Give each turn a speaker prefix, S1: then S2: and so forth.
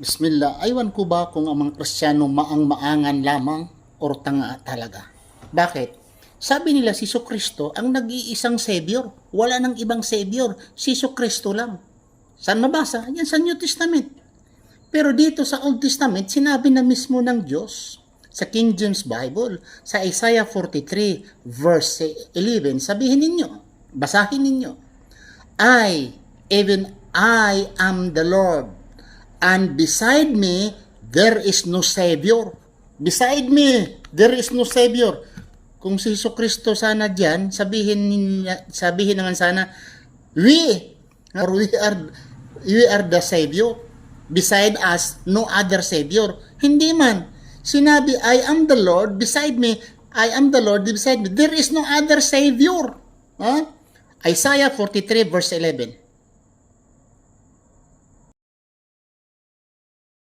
S1: Bismillah, aywan ko ba kung ang mga Kristiyano maang-maangan lamang o tanga talaga? Bakit? Sabi nila si Kristo ang nag-iisang Savior. Wala nang ibang Savior. Si Kristo lang. Saan mabasa? Yan sa New Testament. Pero dito sa Old Testament, sinabi na mismo ng Diyos sa King James Bible, sa Isaiah 43 verse 11, sabihin ninyo, basahin ninyo, I, even I am the Lord, and beside me, there is no Savior. Beside me, there is no Savior. Kung si Iso Kristo sana diyan, sabihin sabihin naman sana, we, or we are, we are the Savior. Beside us, no other Savior. Hindi man. Sinabi, I am the Lord, beside me, I am the Lord, beside me. There is no other Savior. Ha? Isaiah 43 verse 11.